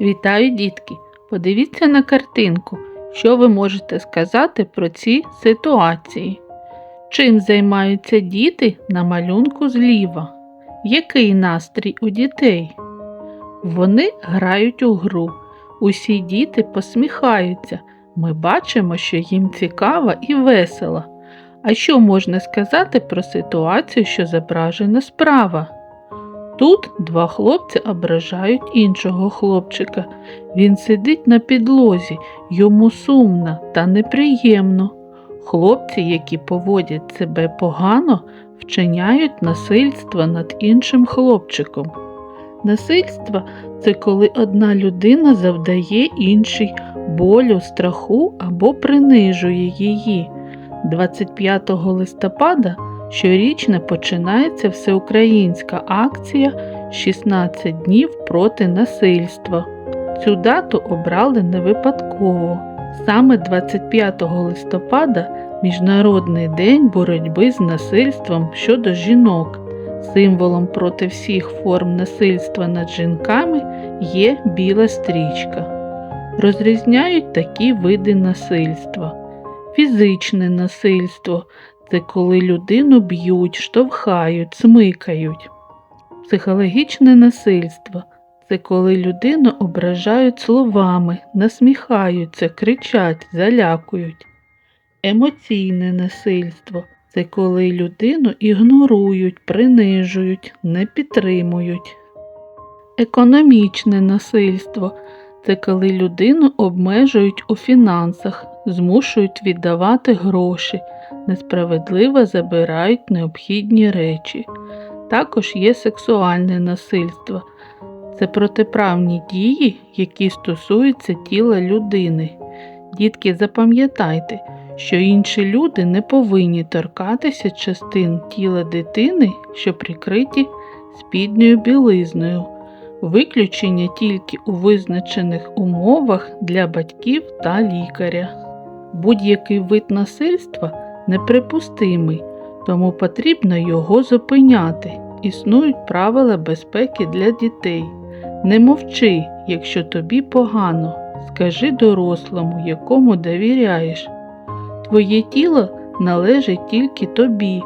Вітаю, дітки! Подивіться на картинку, що ви можете сказати про ці ситуації. Чим займаються діти на малюнку зліва? Який настрій у дітей? Вони грають у гру. Усі діти посміхаються. Ми бачимо, що їм цікаво і весело. А що можна сказати про ситуацію, що зображена справа? Тут два хлопці ображають іншого хлопчика. Він сидить на підлозі, йому сумно та неприємно. Хлопці, які поводять себе погано, вчиняють насильство над іншим хлопчиком. Насильство це коли одна людина завдає іншій болю, страху або принижує її. 25 листопада щорічно починається всеукраїнська акція 16 днів проти насильства. Цю дату обрали не випадково. Саме 25 листопада Міжнародний день боротьби з насильством щодо жінок. Символом проти всіх форм насильства над жінками є біла стрічка. Розрізняють такі види насильства. Фізичне насильство це коли людину б'ють, штовхають, смикають. Психологічне насильство це коли людину ображають словами, насміхаються, кричать, залякують. Емоційне насильство це коли людину ігнорують, принижують, не підтримують. Економічне насильство це коли людину обмежують у фінансах, змушують віддавати гроші, несправедливо забирають необхідні речі. Також є сексуальне насильство. Це протиправні дії, які стосуються тіла людини. Дітки, запам'ятайте, що інші люди не повинні торкатися частин тіла дитини, що прикриті спідньою білизною. Виключення тільки у визначених умовах для батьків та лікаря. Будь-який вид насильства неприпустимий, тому потрібно його зупиняти. Існують правила безпеки для дітей. Не мовчи, якщо тобі погано. Скажи дорослому, якому довіряєш. Твоє тіло належить тільки тобі.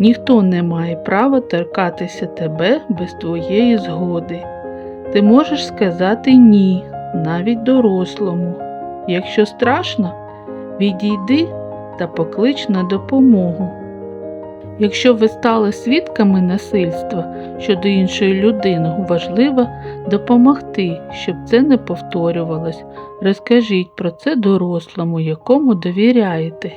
Ніхто не має права торкатися тебе без твоєї згоди. Ти можеш сказати ні, навіть дорослому. Якщо страшно, відійди та поклич на допомогу. Якщо ви стали свідками насильства щодо іншої людини, важливо допомогти, щоб це не повторювалось. Розкажіть про це дорослому, якому довіряєте.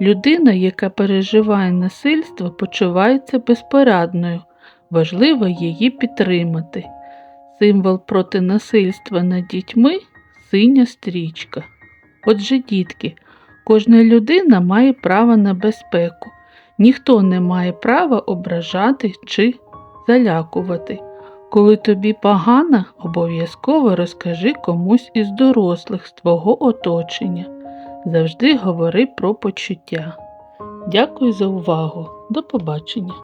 Людина, яка переживає насильство, почувається безпорадною. Важливо її підтримати. Символ проти насильства над дітьми синя стрічка. Отже, дітки, кожна людина має право на безпеку. Ніхто не має права ображати чи залякувати. Коли тобі погано, обов'язково розкажи комусь із дорослих з твого оточення. Завжди говори про почуття. Дякую за увагу. До побачення!